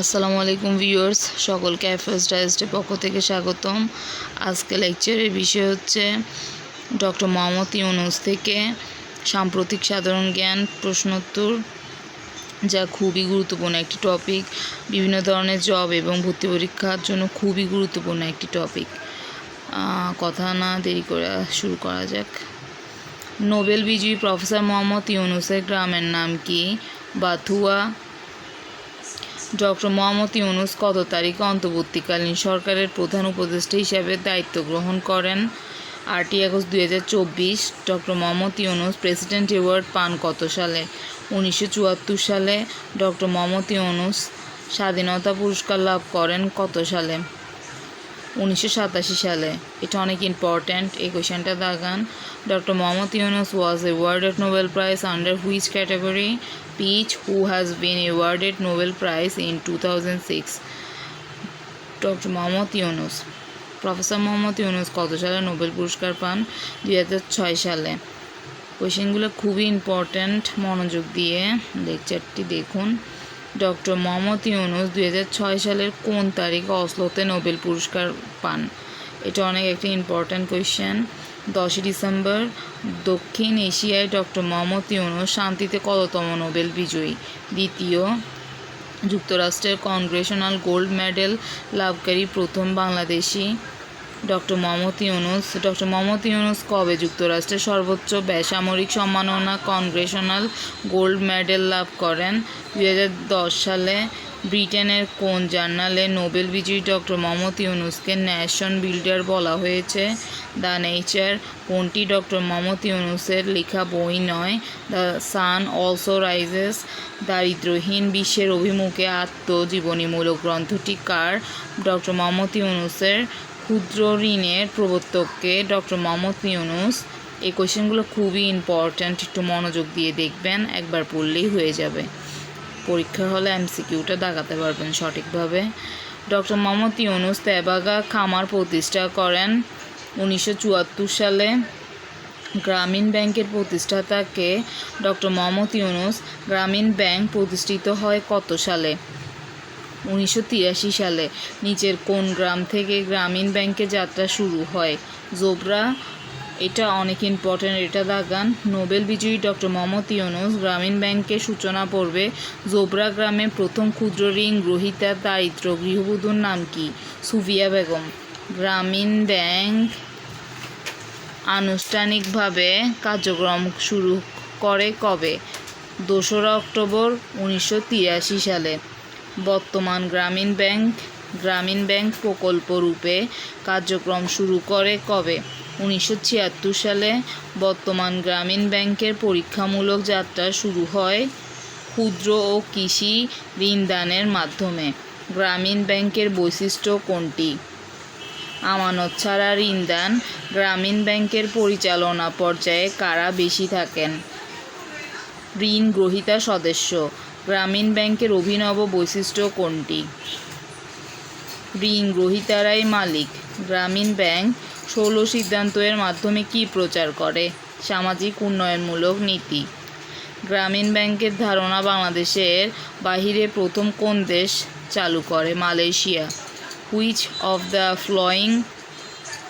আসসালামু আলাইকুম ভিউয়ার্স, সকলকে এফএস ডাইজেস্টের পক্ষ থেকে স্বাগতম। আজকে লেকচারের বিষয় হচ্ছে ডক্টর মোহাম্মদ ইউনুস থেকে সাম্প্রতিক সাধারণ জ্ঞান প্রশ্নোত্তর, যা খুবই গুরুত্বপূর্ণ একটি টপিক বিভিন্ন ধরনের জব এবং ভর্তি পরীক্ষার জন্য খুবই গুরুত্বপূর্ণ একটি টপিক কথা না দেরি করে শুরু করা যাক। নোবেল বিজয়ী প্রফেসর মোহাম্মদ ইউনুসের গ্রামের নাম কি? বাথুয়া ডক্টর মোহাম্মদ ইউনুস কত তারিখে অন্তর্বর্তীকালীন সরকারের প্রধান উপদেষ্টা হিসাবে দায়িত্ব গ্রহণ করেন? আটই আগস্ট দুই হাজার চব্বিশ, doctor Mohammad Yunus president award পান কত সালে? উনিশশো চুয়াত্তর সালে ডক্টর মোহাম্মদ ইউনুস স্বাধীনতা পুরস্কার লাভ করেন কত সালে? উনিশশো সাতাশি সালে। এটা অনেক ইম্পর্ট্যান্ট এই কোয়েশনটা Dagan. Doctor Mohammad Yunus was awarded Nobel Prize under which category? Peach, who has been awarded Nobel Prize in 2006. Doctor Mohammad Yunus. Professor Mohammad Yunus কত সালে নোবেল পুরস্কার পান? দুই হাজার ছয় সালে। কোয়েশনগুলো খুবই ইম্পর্ট্যান্ট মনোযোগ দিয়ে লেকচারটি দেখুন। ডক্টর মোহাম্মদ ইউনুস দুই হাজার ছয় সালের কোন তারিখে অসলোতে নোবেল পুরস্কার পান? এটা অনেক একটি ইম্পর্ট্যান্ট কোয়েশ্চেন দশই ডিসেম্বর, দক্ষিণ এশিয়ায় ডক্টর মোহাম্মদ ইউনুস শান্তিতে কততম নোবেল বিজয়ী? দ্বিতীয়, যুক্তরাষ্ট্রের কংগ্রেশনাল গোল্ড মেডেল লাভকারী প্রথম বাংলাদেশি ডক্টর মোহাম্মদ ইউনুস। ডক্টর মোহাম্মদ ইউনুস কবে যুক্তরাষ্ট্রের সর্বোচ্চ বেসামরিক সম্মাননা কংগ্রেশনাল গোল্ড মেডেল লাভ করেন? দু হাজার দশ সালে ব্রিটেনের কোন জার্নালে নোবেল বিজয়ী ডক্টর মোহাম্মদ ইউনুসকে ন্যাশন বিল্ডার বলা হয়েছে? The nature. কোনটি ডক্টর মোহাম্মদ ইউনুসের লেখা বই নয়? The sun also rises. দারিদ্রহীন বিশ্বের অভিমুখে আত্মজীবনীমূলক গ্রন্থটি কার? ডক্টর মোহাম্মদ ইউনুসের ক্ষুদ্র ঋণের প্রবর্তককে ডক্টর মোহাম্মদ ইউনুস, এই কোয়েশ্চেনগুলো খুবই ইম্পর্ট্যান্ট একটু মনোযোগ দিয়ে দেখবেন, একবার পড়লেই হয়ে যাবে। পরীক্ষা হলে এমসিকিউটা দাগাতে পারবেন সঠিকভাবে। ডক্টর মোহাম্মদ ইউনুস তেবাগা খামার প্রতিষ্ঠা করেন উনিশশো চুয়াত্তর সালে। গ্রামীণ ব্যাংকের প্রতিষ্ঠাতাকে ডক্টর মোহাম্মদ ইউনুস গ্রামীণ ব্যাংক প্রতিষ্ঠিত হয় কত সালে? উনিশশো তিরাশি সালে নিচের কোন গ্রাম থেকে গ্রামীণ ব্যাংকে যাত্রা শুরু হয়? জোবরা, এটা অনেক ইম্পর্টেন্ট এটা দাগান। নোবেল বিজয়ী ডক্টর মোহাম্মদ ইউনুস গ্রামীণ ব্যাংকের সূচনা পর্বে জোবরা গ্রামে প্রথম ক্ষুদ্র ঋণ গ্রহীতা দারিদ্র গৃহবধূর নাম কি? সুফিয়া বেগম। গ্রামীণ ব্যাংক আনুষ্ঠানিকভাবে কার্যক্রম শুরু করে কবে? দোসরা অক্টোবর উনিশশো তিরাশি সালে। বর্তমান গ্রামীণ ব্যাংক গ্রামীণ ব্যাংক প্রকল্প রূপে কার্যক্রম শুরু করে কবে? উনিশশো ছিয়াত্তর সালে বর্তমান গ্রামীণ ব্যাংকের পরীক্ষামূলক যাত্রা শুরু হয় ক্ষুদ্র ও কৃষি ঋণদানের মাধ্যমে। গ্রামীণ ব্যাংকের বৈশিষ্ট্য কোনটি? আমানত ছাড়া ঋণদান গ্রামীণ ব্যাংকের পরিচালনা পর্যায়ে কারা বেশি থাকেন? ঋণ গ্রহীতা সদস্য। গ্রামীণ ব্যাংকের অভিনব বৈশিষ্ট্য কোনটি? ঋণ গ্রহীতারাই মালিক। গ্রামীণ ব্যাংক ষোলো সিদ্ধান্ত এর মাধ্যমে কি প্রচার করে? সামাজিক উন্নয়নমূলক নীতি। গ্রামীণ ব্যাংকের ধারণা বাংলাদেশের বাহিরে প্রথম কোন দেশ চালু করে? Malaysia. Which of the following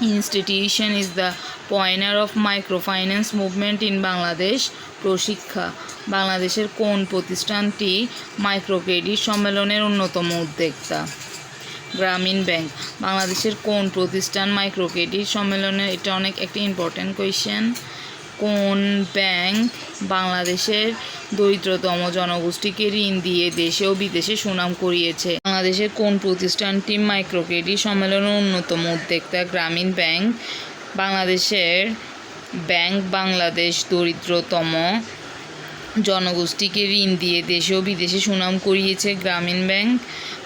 institution is the pioneer of microfinance movement in Bangladesh. প্রশিক্ষা। বাংলাদেশের কোন প্রতিষ্ঠানটি মাইক্রোক্রেডিট সম্মেলনের অন্যতম উদ্যোক্তা? গ্রামীণ ব্যাংক। বাংলাদেশের কোন প্রতিষ্ঠান মাইক্রোক্রেডিট সম্মেলনের এটা অনেক, একটা ইম্পর্ট্যান্ট কোয়েশ্চেন কোন ব্যাংক বাংলাদেশের দরিদ্রতম জনগোষ্ঠীকে ঋণ দিয়ে দেশে ও বিদেশে সুনাম করিয়েছে? বাংলাদেশের কোন প্রতিষ্ঠানটি মাইক্রোক্রেডিট সম্মেলনের অন্যতম উদ্যোক্তা? গ্রামীণ ব্যাংক। বাংলাদেশের ব্যাংক বাংলাদেশ দরিদ্রতম জনগোষ্ঠীকে ঋণ দিয়ে দেশে ও বিদেশে সুনাম করিয়েছে গ্রামীণ ব্যাংক।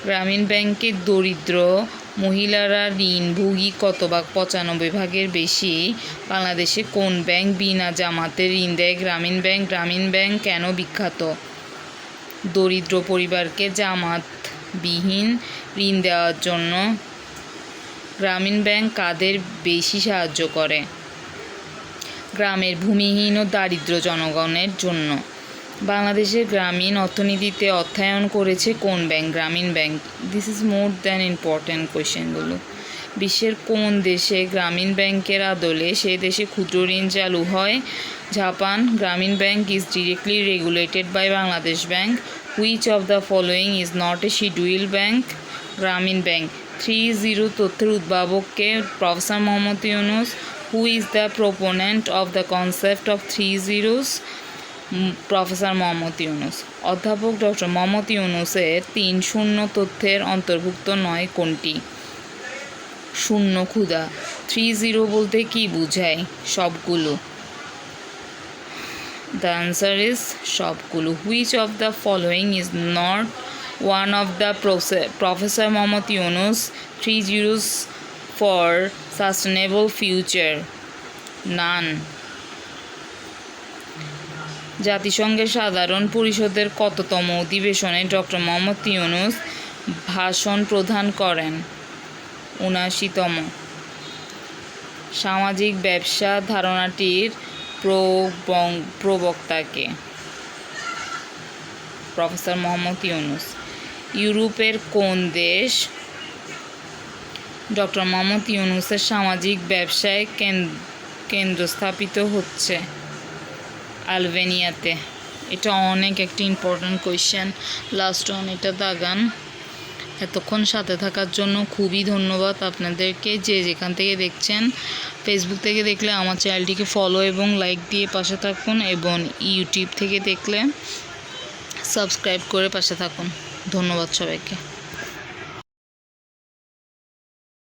গ্রামীণ ব্যাংকের দরিদ্র মহিলারা ঋণভোগী কত ভাগ পঁচানব্বই ভাগের বেশি। বাংলাদেশে কোন ব্যাংক বিনা জামাতে ঋণ দেয়? গ্রামীণ ব্যাংক গ্রামীণ ব্যাংক কেন বিখ্যাত? দরিদ্র পরিবারকে জামাতবিহীন ঋণ দেওয়ার জন্য গ্রামীণ ব্যাংক কাদের বেশি সাহায্য করে? গ্রামের ভূমিহীন ও দারিদ্র জনগণের জন্য। বাংলাদেশের গ্রামীণ অর্থনীতিতে অর্থায়ন করেছে কোন bank? Grameen bank. This is more than important কোয়েশ্চেনগুলো বিশ্বের কোন দেশে গ্রামীণ ব্যাংকের আদলে সে দেশে ক্ষুদ্র ঋণ চালু হয়? Japan. Grameen bank is directly regulated by Bangladesh bank which of the following is not a schedule bank Grameen bank. Three zero তথ্যের উদ্ভাবককে, professor Mohammad Yunus who is the proponent of the concept of three zeros professor Mohammad Yunus অধ্যাপক doctor Mohammad ইউনুসের তিন শূন্য তথ্যের অন্তর্ভুক্ত নয় কোনটি? শূন্য ক্ষুধা। থ্রি জিরো বলতে কি বোঝায়? সবগুলো। দ্য আনসার ইজ সবগুলো। Which of the following is not one of the professor Mohammad Yunus three zeros for sustainable future none জাতিসংঘের সাধারণ পরিষদের কততম অধিবেশনে ডক্টর মোহাম্মদ ইউনুস ভাষণ প্রদান করেন? উনাশিতম সামাজিক ব্যবসা ধারণাটির প্রবং- প্রবক্তাকে। প্রফেসর মোহাম্মদ ইউনুস। ইউরোপের কোন দেশ ডক্টর মোহাম্মদ ইউনুসের সামাজিক ব্যবসায় কেন- কেন্দ্র স্থাপিত হচ্ছে আলবেনিয়াতে। এটা অনেক একটি ইম্পর্ট্যান্ট কোয়েশ্চেন লাস্ট ওয়ান এটা দাগান। এতক্ষণ সাথে থাকার জন্য খুবই ধন্যবাদ আপনাদেরকে। যে যেখান থেকে দেখছেন ফেসবুক থেকে দেখলে আমার চ্যানেলটিকে ফলো এবং লাইক দিয়ে পাশে থাকুন এবং ইউটিউব থেকে দেখলে সাবস্ক্রাইব করে পাশে থাকুন। ধন্যবাদ সবাইকে।